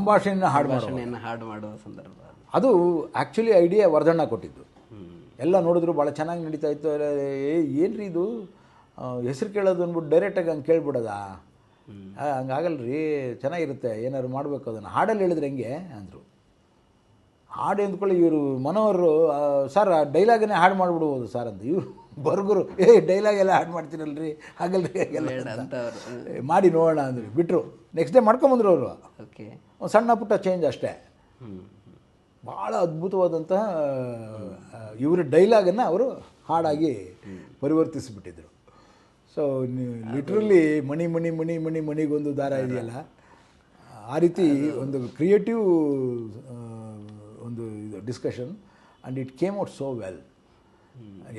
ಸಂಭಾಷಣೆಯನ್ನು ಹಾಡು ಭಾಷಣೆಯನ್ನು ಹಾಡು ಮಾಡುವ ಸಂದರ್ಭ. ಅದು. ಆ್ಯಕ್ಚುಲಿ ಐಡಿಯಾ ವರ್ಧಣ್ಣ ಕೊಟ್ಟಿದ್ದು. ಎಲ್ಲ ನೋಡಿದ್ರು ಭಾಳ ಚೆನ್ನಾಗಿ ನಡೀತಾ ಇತ್ತು. ಏನ್ರಿ ಇದು? ಹೆಸರು ಕೇಳೋದು ಅಂದ್ಬಿಟ್ಟು ಡೈರೆಕ್ಟಾಗಿ ಹಂಗೆ ಕೇಳ್ಬಿಡೋದಾ? ಹಂಗಾಗಲ್ರಿ ಚೆನ್ನಾಗಿರುತ್ತೆ ಏನಾದ್ರು ಮಾಡಬೇಕು ಅದನ್ನು. ಹಾಡಲ್ಲಿ ಹೇಳಿದ್ರೆ ಹೆಂಗೆ ಅಂದರು. ಹಾಡು ಅಂದ್ಕೊಳ್ಳಿ ಇವರು ಮನೋಹರು ಆ, ಸರ್ ಆ ಡೈಲಾಗನ್ನೇ ಹಾಡು ಮಾಡಿಬಿಡ್ಬೋದು ಸರ್ ಅಂತ. ಇವರು ಬರ್ಗರು ಏ ಡೈಲಾಗ್ ಎಲ್ಲ ಹಾಡು ಮಾಡ್ತೀರಲ್ರಿ? ಹಾಗಲ್ರಿ ಹಾಗೆಲ್ಲ ಮಾಡಿ ನೋಡೋಣ ಅಂದ್ರೆ. ಬಿಟ್ಟರು ನೆಕ್ಸ್ಟ್ ಡೇ ಮಾಡ್ಕೊಂಬಂದ್ರು ಅವರು. ಓಕೆ. ಒಂದು ಸಣ್ಣ ಪುಟ್ಟ ಚೇಂಜ್ ಅಷ್ಟೇ. ಭಾಳ ಅದ್ಭುತವಾದಂತಹ ಇವರ ಡೈಲಾಗನ್ನು ಅವರು ಹಾಡಾಗಿ ಪರಿವರ್ತಿಸಿಬಿಟ್ಟಿದ್ರು. ಸೊ ಲಿಟ್ರಲಿ ಮಣಿ ಮಣಿ ಮಣಿ ಮಣಿ ಮಣಿಗೊಂದು ದಾರ ಇದೆಯಲ್ಲ? ಆ ರೀತಿ ಒಂದು ಕ್ರಿಯೇಟಿವ್ ಒಂದು ಇದು discussion and it came out so well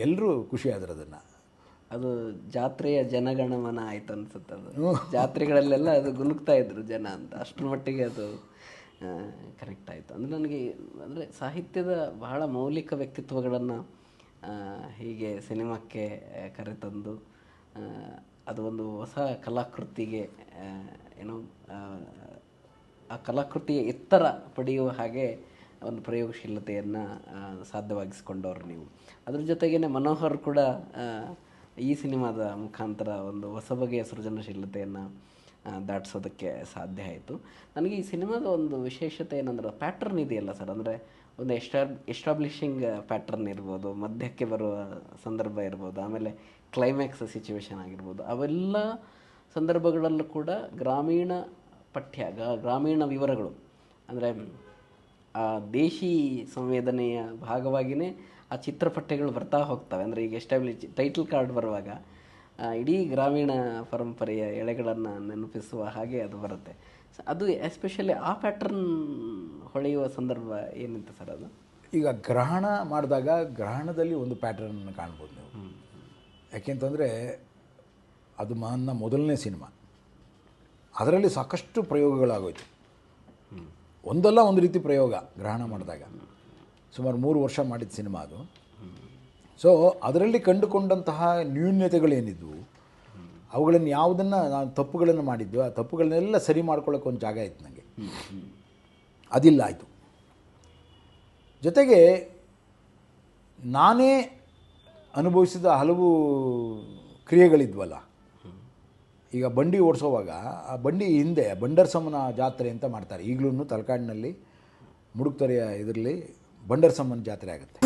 ಎಲ್ಲರೂ ಖುಷಿ ಆದ್ರು ಅದನ್ನು. ಅದು ಜಾತ್ರೆಯ ಜನಗಣಮನ ಆಯ್ತು ಅನ್ಸುತ್ತೆ ಅದು. ಜಾತ್ರೆಗಳಲ್ಲೆಲ್ಲ ಅದು ಗುನುಗ್ತಾ ಇದ್ರು ಜನ ಅಂತ. ಅಷ್ಟರ ಮಟ್ಟಿಗೆ ಅದು ಕರೆಕ್ಟ್ ಆಯಿತು. ಅಂದರೆ ನನಗೆ ಅಂದರೆ ಸಾಹಿತ್ಯದ ಬಹಳ ಮೌಲಿಕ ವ್ಯಕ್ತಿತ್ವಗಳನ್ನು ಹೀಗೆ ಸಿನಿಮಾಕ್ಕೆ ಕರೆತಂದು ಅದು ಒಂದು ಹೊಸ ಕಲಾಕೃತಿಗೆ ಏನೋ ಆ ಕಲಾಕೃತಿಯ ಎತ್ತರ ಪಡೆಯುವ ಹಾಗೆ ಒಂದು ಪ್ರಯೋಗಶೀಲತೆಯನ್ನು ಸಾಧ್ಯವಾಗಿಸ್ಕೊಂಡವ್ರು ನೀವು. ಅದ್ರ ಜೊತೆಗೇ ಮನೋಹರ್ ಕೂಡ ಈ ಸಿನಿಮಾದ ಮುಖಾಂತರ ಒಂದು ಹೊಸ ಬಗೆಯ ಸೃಜನಶೀಲತೆಯನ್ನು ದಾಟಿಸೋದಕ್ಕೆ ಸಾಧ್ಯ ಆಯಿತು. ನನಗೆ ಈ ಸಿನಿಮಾದ ಒಂದು ವಿಶೇಷತೆ ಏನಂದ್ರೆ ಪ್ಯಾಟ್ರನ್ ಇದೆಯಲ್ಲ ಸರ್? ಅಂದರೆ ಒಂದು ಎಸ್ಟಾಬ್ ಎಸ್ಟಾಬ್ಲಿಷಿಂಗ್ ಪ್ಯಾಟ್ರನ್ ಇರ್ಬೋದು, ಮಧ್ಯಕ್ಕೆ ಬರುವ ಸಂದರ್ಭ ಇರ್ಬೋದು, ಆಮೇಲೆ ಕ್ಲೈಮ್ಯಾಕ್ಸ್ ಸಿಚುವೇಶನ್ ಆಗಿರ್ಬೋದು, ಅವೆಲ್ಲ ಸಂದರ್ಭಗಳಲ್ಲೂ ಕೂಡ ಗ್ರಾಮೀಣ ಪಠ್ಯ ಗ್ರಾಮೀಣ ವಿವರಗಳು, ಅಂದರೆ ಆ ದೇಶಿ ಸಂವೇದನೆಯ ಭಾಗವಾಗಿಯೇ ಆ ಚಿತ್ರಪಟ್ಟೆಗಳು ಬರ್ತಾ ಹೋಗ್ತವೆ. ಅಂದರೆ ಈಗ ಎಸ್ಟಾಬ್ಲಿಷ್ ಟೈಟಲ್ ಕಾರ್ಡ್ ಬರುವಾಗ ಇಡೀ ಗ್ರಾಮೀಣ ಪರಂಪರೆಯ ಎಳೆಗಳನ್ನು ನೆನಪಿಸುವ ಹಾಗೆ ಅದು ಬರುತ್ತೆ. ಸೊ ಅದು ಎಸ್ಪೆಷಲಿ ಆ ಪ್ಯಾಟ್ರನ್ ಹೊಳೆಯುವ ಸಂದರ್ಭ ಏನಿತ್ತು ಸರ್ ಅದು? ಈಗ ಗ್ರಹಣ ಮಾಡಿದಾಗ ಗ್ರಹಣದಲ್ಲಿ ಒಂದು ಪ್ಯಾಟರ್ನ್ ಕಾಣ್ಬೋದು ನೀವು. ಯಾಕೆಂತಂದರೆ ಅದು ನನ್ನ ಮೊದಲನೇ ಸಿನಿಮಾ. ಅದರಲ್ಲಿ ಸಾಕಷ್ಟು ಪ್ರಯೋಗಗಳಾಗೋಯ್ತು. ಒಂದಲ್ಲ ಒಂದು ರೀತಿ ಪ್ರಯೋಗ ಗ್ರಹಣ ಮಾಡಿದಾಗ. ಸುಮಾರು ಮೂರು ವರ್ಷ ಮಾಡಿದ ಸಿನಿಮಾ ಅದು. ಸೊ ಅದರಲ್ಲಿ ಕಂಡುಕೊಂಡಂತಹ ನ್ಯೂನ್ಯತೆಗಳೇನಿದ್ವು ಅವುಗಳನ್ನು ಯಾವುದನ್ನು ನಾನು ತಪ್ಪುಗಳನ್ನು ಮಾಡಿದ್ದು, ಆ ತಪ್ಪುಗಳನ್ನೆಲ್ಲ ಸರಿ ಮಾಡ್ಕೊಳ್ಳೋಕೆ ಒಂದು ಜಾಗ ಇತ್ತು ನನಗೆ ಅದಿಲ್ಲ ಆಯಿತು ಜೊತೆಗೆ ನಾನೇ ಅನುಭವಿಸಿದ ಹಲವು ಕ್ರಿಯೆಗಳಿದ್ವಲ್ಲ. ಈಗ ಬಂಡಿ ಓಡಿಸೋವಾಗ ಆ ಬಂಡಿ ಹಿಂದೆ ಬಂಡರ್ಸಮ್ಮನ ಜಾತ್ರೆ ಅಂತ ಮಾಡ್ತಾರೆ. ಈಗಲೂ ತಲಕಾಡಿನಲ್ಲಿ ಮುಡುಕ್ತೊರೆಯ ಇದರಲ್ಲಿ ಬಂಡರ್ಸಮ್ಮನ ಜಾತ್ರೆ ಆಗುತ್ತೆ.